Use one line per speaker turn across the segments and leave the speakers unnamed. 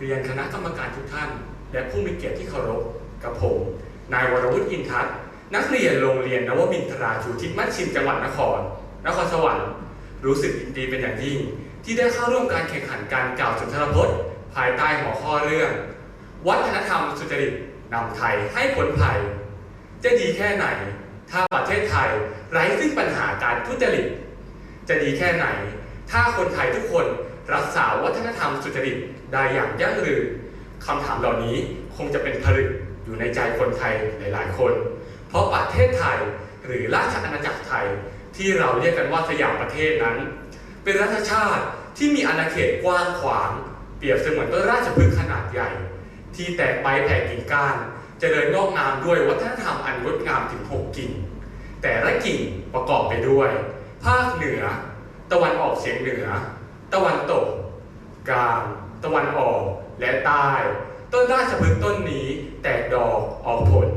เรียนคณะกรรมการทุกท่าน และผู้มีเกียรติที่เคารพกับผม นายวรวุฒิอินทัศน์นักเรียนโรงเรียนนวมินทราชูทิศมัชชิมจังหวัดนคร นครสวรรค์รู้สึกยินดีเป็นอย่างยิ่ง ที่ได้เข้าร่วมการแข่งขันการกล่าวสุนทรพจน์ ภายใต้หัวข้อเรื่อง วัฒนธรรมสุจริตนำไทยให้ผลภัย จะดีแค่ไหน ถ้าประเทศไทยไร้ซึ่งปัญหาการทุจริต จะดีแค่ไหน ถ้าคนไทยทุกคน รักษาวัฒนธรรมสุจริตได้อย่างยั่งยืนคำถามเหล่านี้คงจะเป็นผลึกอยู่ในใจคนไทยหลาย ๆ คน เพราะประเทศไทยหรือราชอาณาจักรไทยที่เราเรียกกันว่าสยามประเทศนั้น เป็นรัฐชาติที่มีอาณาเขตกว้างขวาง เปรียบเสมือนต้นราชพฤกษ์ขนาดใหญ่ ที่แตกใบแผ่กิ่งก้านจเจริญงอกงามด้วยวัฒนธรรมอันงดงามถึง6กิ่ง แต่ละกิ่งประกอบไปด้วย ภาคเหนือ ตะวันออกเฉียงเหนือ ตะวันตก กลาง ตะวันออก และใต้ ต้นราชพฤกษ์ต้นนี้แตกดอกออกผล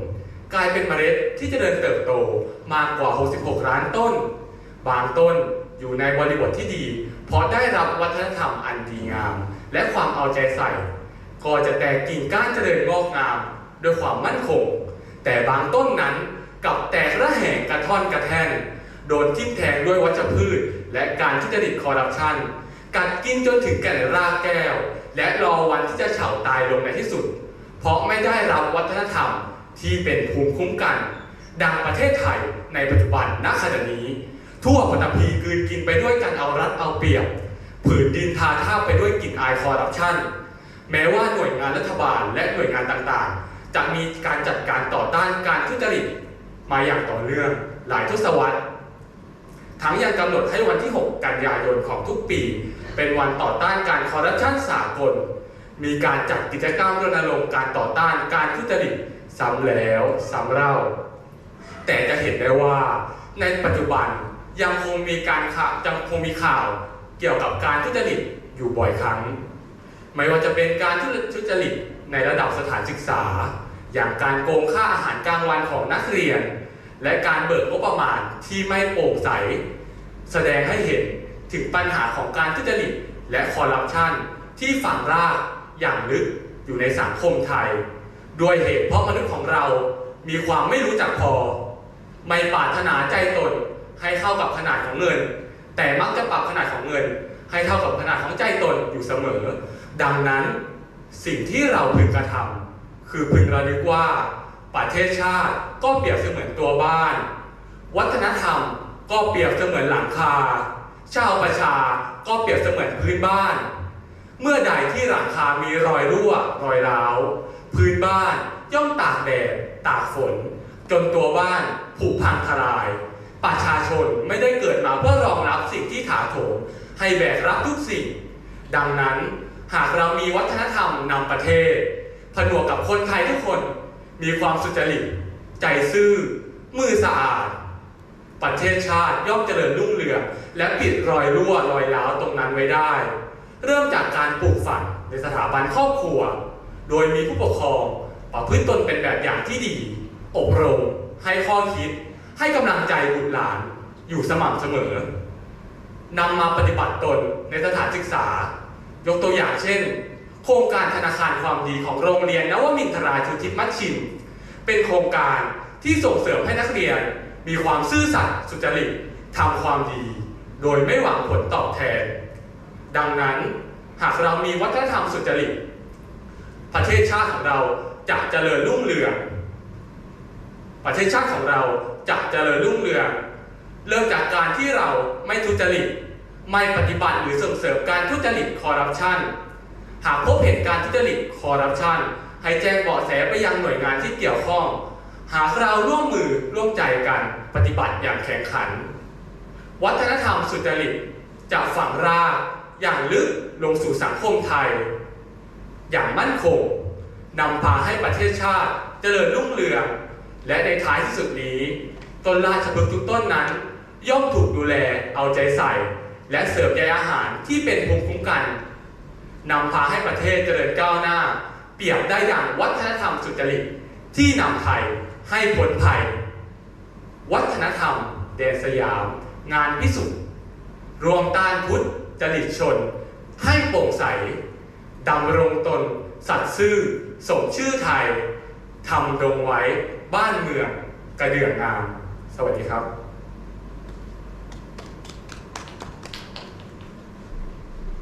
กลายเป็นเมล็ดที่จเจริญเติบโตมากกว่า 66 ล้านต้น บางต้นอยู่ในบริบทที่ดี เพราะได้รับวัฒนธรรมอันดีงาม และความเอาใจใส่ ก็จะแตกกิ่งก้านเจริญงอกงามด้วยความมั่นคง แต่บางต้นนั้นกับแตกระแหงกระท่อนกระแท่น โดนทิ่มแทงด้วยวัชพืช และการทุจริตคอร์รัปชัน กัดกินจนถึงแก่นรากแก้ว และรอวันที่จะเฉาตายลงในที่สุด เพราะไม่ได้รับวัฒนธรรมที่เป็นภูมิคุ้มกัน ดังประเทศไทยในปัจจุบันณขณะนี้ ทั่วปฐพีกืนกินไปด้วยการเอารัดเอาเปรียบ ผืนดินทาท่าไปด้วยกลิ่นอายคอร์รัปชันแม้ว่าหน่วยงานรัฐบาลและหน่วยงานต่างๆ จะมีการจัดการต่อต้านการทุจริตมาอย่างต่อเนื่องหลายทศวรรษ ทั้งยังกำหนดให้วันที่ 6 กันยายนของทุกปี เป็นวันต่อต้านการคอร์รัปชันสากล มีการจัดกิจกรรมรณรงค์การต่อต้านการทุจริตซ้ำแล้วซ้ำเล่า แต่จะเห็นได้ว่าในปัจจุบันยังคงมีการข่าวยังคงมีข่าวเกี่ยวกับการทุจริตอยู่บ่อยครั้ง ไม่ว่าจะเป็นการทุจริตในระดับสถานศึกษา อย่างการโกงค่าอาหารกลางวันของนักเรียน และการเบิกงบประมาณที่ไม่โปร่งใส แสดงให้เห็นถึงปัญหาของการทุจริตและคอร์รัปชันที่ฝังรากอย่างลึกอยู่ในสังคมไทย ด้วยเหตุเพราะมนุษย์ของเรามีความไม่รู้จักพอ ไม่ปรารถนาใจตนให้เข้ากับขนาดของเงิน แต่มักจะปรับขนาดของเงิน ให้เท่ากับขนาดของใจตนอยู่เสมอ ดังนั้นสิ่งที่เราพึงกระทำคือพึงระลึกว่าประเทศชาติก็เปรียบเสมือนตัวบ้าน วัฒนธรรม ก็เปรียบเสมือนหลังคา ชาวประชาก็เปรียบเสมือนพื้นบ้าน เมื่อใดที่หลังคามีรอยรั่ว รอยร้าว พื้นบ้านย่อมตากแดดตากฝน จนตัวบ้านผุพังทลาย ประชาชนไม่ได้เกิดมาเพื่อรองรับสิ่งที่ถาโถมให้แบกรับทุกสิ่ง ดังนั้นหากเรามีวัฒนธรรมนำประเทศ ผนวกกับคนไทยทุกคน มีความสุจริต ใจซื่อ มือสะอาด ประเทศชาติย่อมเจริญรุ่งเรืองและปิดรอยรั่วรอยร้าวตรงนั้นไว้ได้ เริ่มจากการปลูกฝังในสถาบันครอบครัว โดยมีผู้ปกครองประพฤติตนเป็นแบบอย่างที่ดี อบรม ให้ข้อคิด ให้กำลังใจบุตรหลาน อยู่สม่ำเสมอนำมาปฏิบัติตนในสถานศึกษา ยกตัวอย่างเช่น โครงการธนาคารความดีของโรงเรียนนวมินทราชูทิศมัชชิมเป็นโครงการที่ส่งเสริมให้นักเรียน มีความซื่อสัตย์สุจริตทำความดี โดยไม่หวังผลตอบแทน ดังนั้นหากเรามีวัฒนธรรมสุจริต ประเทศชาติของเราจะเจริญรุ่งเรือง ประเทศชาติของเราจะเจริญรุ่งเรือง เริ่มจากการที่เราไม่ทุจริต ไม่ปฏิบัติหรือส่งเสริมการทุจริตคอร์รัปชัน หากพบเห็นการทุจริตคอร์รัปชันให้แจ้งเบาะแสไปยังหน่วยงานที่เกี่ยวข้อง หากเราร่วมมือร่วมใจกันปฏิบัติอย่างแข็งขัน วัฒนธรรมสุจริตจะฝังรากอย่างลึกลงสู่สังคมไทย อย่างมั่นคงนำพาให้ประเทศชาติเจริญรุ่งเรือง และในท้ายที่สุดนี้ ต้นราชพฤกษ์ทุกต้นนั้น ย่อมถูกดูแลเอาใจใส่ และเสิริมใยอาหารที่เป็นภูมิคุ้มกันนำพาให้ประเทศเจริญก้าวหน้า เปรียบได้อย่างวัฒนธรรมสุจริตที่นำไทย ให้คนไทย วัฒนธรรมแดนสยาม งานพิสุทธิ์รวมต้านพุทธจริตชน ให้โปร่งใสดำรงตน สัตย์ซื่อสมชื่อไทยทำดงไว้บ้านเมืองกระเดื่องงาม สวัสดีครับ